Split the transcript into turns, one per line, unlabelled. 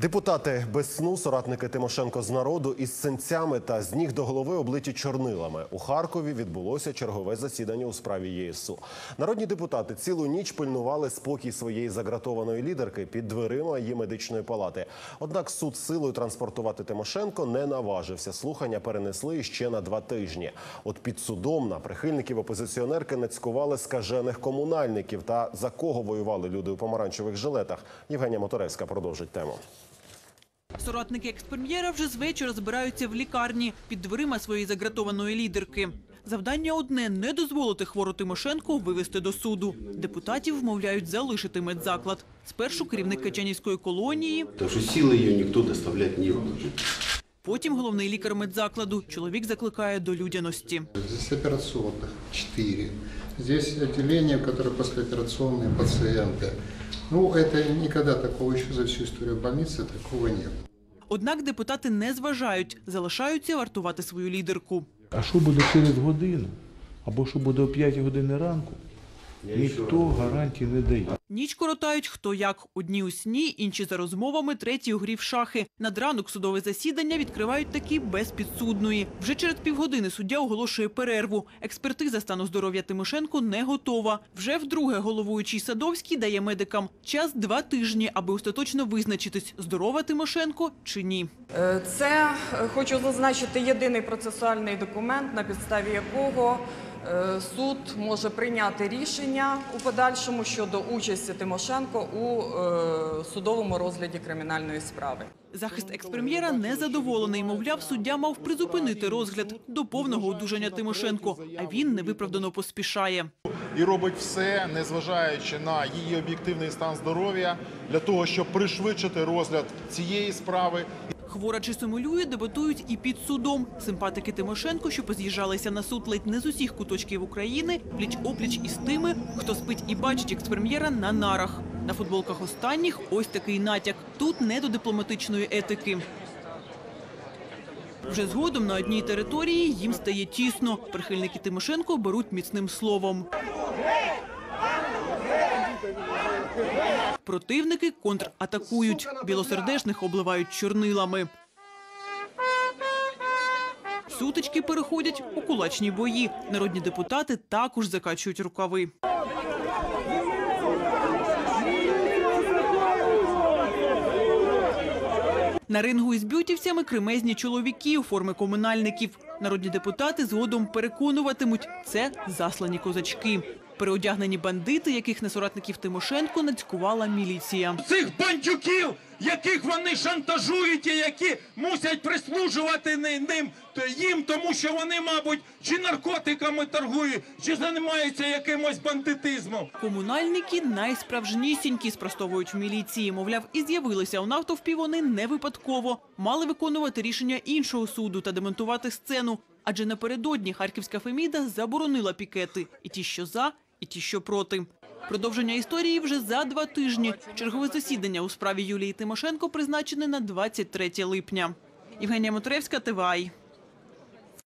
Депутати без сну, соратники Тимошенко з народу із синцями та з ніг до голови облиті чорнилами. У Харкові відбулося чергове засідання у справі ЄСУ. Народні депутати цілу ніч пильнували спокій своєї загратованої лідерки під дверима її медичної палати. Однак суд силою транспортувати Тимошенко не наважився. Слухання перенесли ще на два тижні. От під судом на прихильників опозиціонерки нацькували скажених комунальників. Та за кого воювали люди у помаранчевих жилетах? Євгенія Моторевська продовжить тему.
Соратники експрем'єра вже з вечора збираються в лікарні під дверима своєї загратованої лідерки. Завдання одне – не дозволити хвору Тимошенко вивести до суду. Депутатів вмовляють залишити медзаклад. Спершу керівник Качанівської колонії,
Потому что силы ее никто доставлять не будет.
потім головний лікар медзакладу. Чоловік закликає до людяності.
Здесь операционных 4. Здесь отделение, в которое послеоперационные пациенты. Ну, это никогда такого еще за всю историю больницы такого нет.
Однак депутати не зважають, залишаються вартувати свою лідерку.
А що буде через годину? Або що буде о 5 години ранку? Ніхто гарантій не дає.
Ніч коротають хто як. Одні у сні, інші за розмовами, треті у грі в шахи. Над ранок судове засідання відкривають такі без підсудної. Вже через півгодини суддя оголошує перерву. Експертиза стану здоров'я Тимошенко не готова. Вже вдруге головуючий Садовський дає медикам час два тижні, аби остаточно визначитись, здорова Тимошенко чи ні.
Е, Це е, хочу зазначити єдиний процесуальний документ, на підставі якого суд може прийняти рішення у подальшому щодо участі Тимошенко у е, судовому розгляді кримінальної справи.
Захист експрем'єра незадоволений. Мовляв, суддя мав призупинити розгляд до повного одужання Тимошенко, а він невиправдано поспішає.
і робить все, незважаючи на її об'єктивний стан здоров'я, для того, щоб пришвидшити розгляд цієї справи
Хвора чи симулює, дебатують і під судом. Симпатики Тимошенко, що поз'їжджалися на суд ледь не з усіх куточків України, пліч-опліч із тими, хто спить і бачить експрем'єра на нарах. На футболках останніх ось такий натяк. Тут не до дипломатичної етики. Вже згодом на одній території їм стає тісно. Прихильники Тимошенко беруть міцним словом. Противники контратакують. Білосердешних обливають чорнилами. Сутички переходять у кулачні бої. Народні депутати також закачують рукави. На рингу із бютівцями кремезні чоловіки у формі комунальників. Народні депутати згодом переконуватимуть – це заслані козачки. Переодягнені бандити, яких на соратників Тимошенко нацькувала міліція.
цих бандюків, яких вони шантажують і які мусять прислужувати ни- ним їм, тому що вони, мабуть, чи наркотиками торгують, чи займаються якимось бандитизмом.
Комунальники найсправжнісінькі спростовують в міліції. Мовляв, і з'явилися у навтовпі вони не випадково. Мали виконувати рішення іншого суду та демонтувати сцену. Адже напередодні харківська Феміда заборонила пікети. І ті, що за, і ті, що проти. Продовження історії вже за два тижні. Чергове засідання у справі Юлії Тимошенко призначене на 23 липня. Євгенія Моторевська, ТВАЙ.